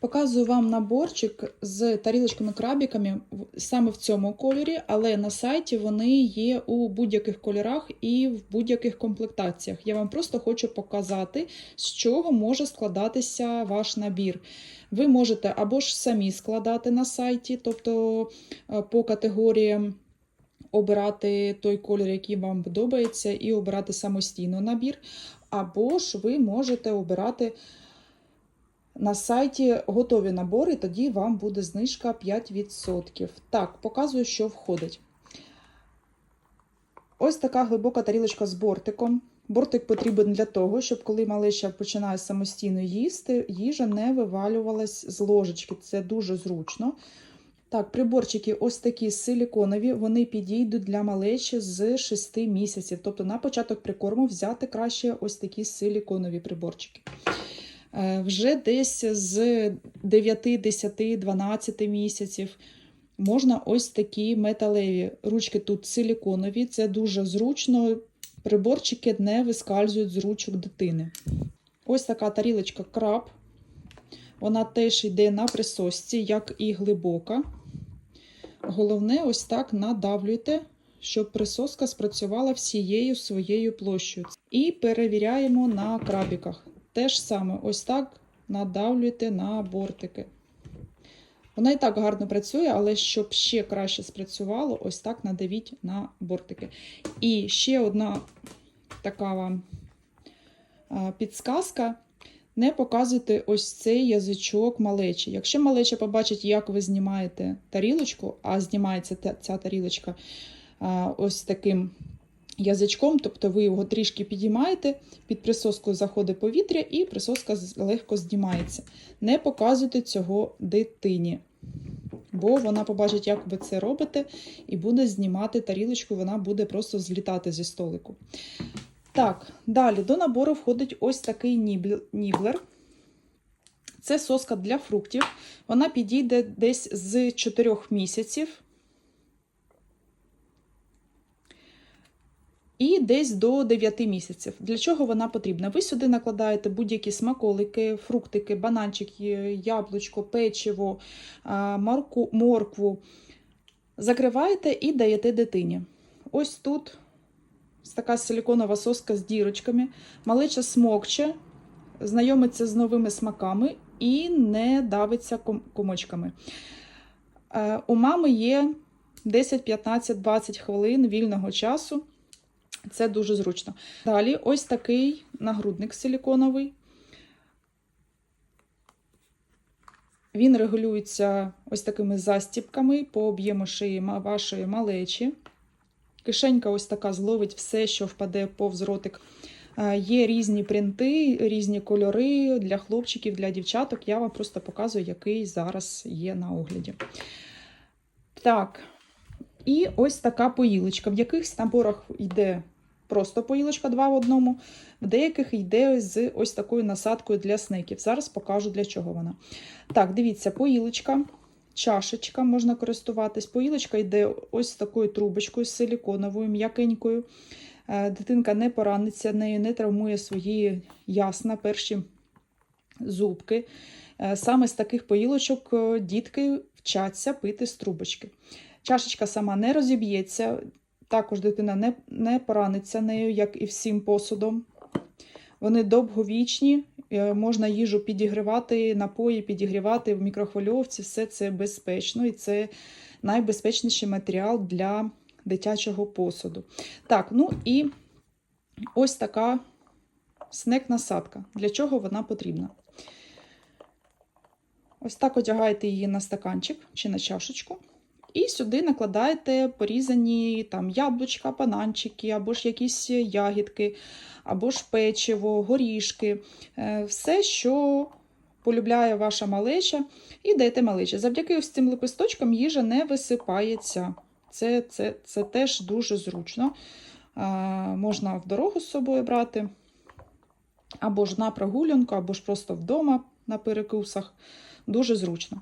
Показую вам наборчик з тарілочками-крабіками саме в цьому кольорі, але на сайті вони є у будь-яких кольорах і в будь-яких комплектаціях. Я вам просто хочу показати, з чого може складатися ваш набір. Ви можете або ж самі складати на сайті, тобто е, по категоріям обирати той колір, який вам подобається, і обирати самостійно набір, або ж ви можете обирати на сайті готові набори, тоді вам буде знижка 5%. Так, показую, що входить. Ось така глибока тарілочка з бортиком. Бортик потрібен для того, щоб коли малеча починає самостійно їсти, їжа не вивалювалась з ложечки. Це дуже зручно. Так, приборчики ось такі силіконові, вони підійдуть для малечі з 6 місяців. Тобто на початок прикорму взяти краще ось такі силіконові приборчики. Е, Вже десь з 9, 10, 12 місяців можна ось такі металеві. Ручки тут силіконові, це дуже зручно. Приборчики не вискальзують з ручок дитини. Ось така тарілочка краб. Вона теж йде на присосці, як і глибока. Головне, ось так надавлюйте, щоб присоска спрацювала всією своєю площею. І перевіряємо на крабіках. Те ж саме, ось так надавлюйте на бортики. Вона і так гарно працює, але щоб ще краще спрацювало, ось так надавіть на бортики. І ще одна така вам підсказка. Не показуйте ось цей язичок малечі. Якщо малеча побачить, як ви знімаєте тарілочку, а знімається ця тарілочка ось таким язичком, тобто ви його трішки підіймаєте, під присоскою заходить повітря, і присоска легко знімається. Не показуйте цього дитині, бо вона побачить, як ви це робите, і буде знімати тарілочку, вона буде просто злітати зі столику. Так, далі до набору входить ось такий ніблер. Це соска для фруктів. Вона підійде десь з 4 місяців. І десь до 9 місяців. Для чого вона потрібна? Ви сюди накладаєте будь-які смаколики, фруктики, бананчики, яблучко, печиво, а, морку- моркву. Закриваєте і даєте дитині. Ось тут така силіконова соска з дірочками. Малеча смокче, знайомиться з новими смаками і не давиться комочками. Е, У мами є 10, 15, 20 хвилин вільного часу. Це дуже зручно. Далі ось такий нагрудник силіконовий. Він регулюється ось такими застіпками по об'єму шиї вашої малечі. Кишенька ось така зловить все, що впаде повз ротик. Е, Є різні принти, різні кольори для хлопчиків, для дівчаток. Я вам просто показую, який зараз є на огляді. Так, і ось така поїлочка. В якихось наборах йде просто поїлочка 2 в одному, в деяких йде з ось такою насадкою для снеків. Зараз покажу, для чого вона. Так, дивіться, поїлочка, чашечка можна користуватись. Поїлочка йде ось такою трубочкою силіконовою, м'якенькою. Е, Дитинка не пораниться, нею не травмує свої ясна, перші зубки. Е, Саме з таких поїлочок е, дітки вчаться пити з трубочки. Чашечка сама не розіб'ється, також дитина не, не пораниться нею, як і всім посудом. Вони довговічні, е, можна їжу підігрівати, напої підігрівати в мікрохвильовці, все це безпечно і це найбезпечніший матеріал для дитячого посуду. Так, ну і ось така снек-насадка. Для чого вона потрібна? Ось так одягаєте її на стаканчик чи на чашечку. І сюди накладаєте порізані там яблучка, бананчики, або ж якісь ягідки, або ж печиво, горішки, Е, все, що полюбляє ваша малеча, і даєте малечі. Завдяки ось цим лепесточкам їжа не висипається. Це, це, це теж дуже зручно. Можна в дорогу з собою брати, або ж на прогулянку, або ж просто вдома на перекусах. Дуже зручно.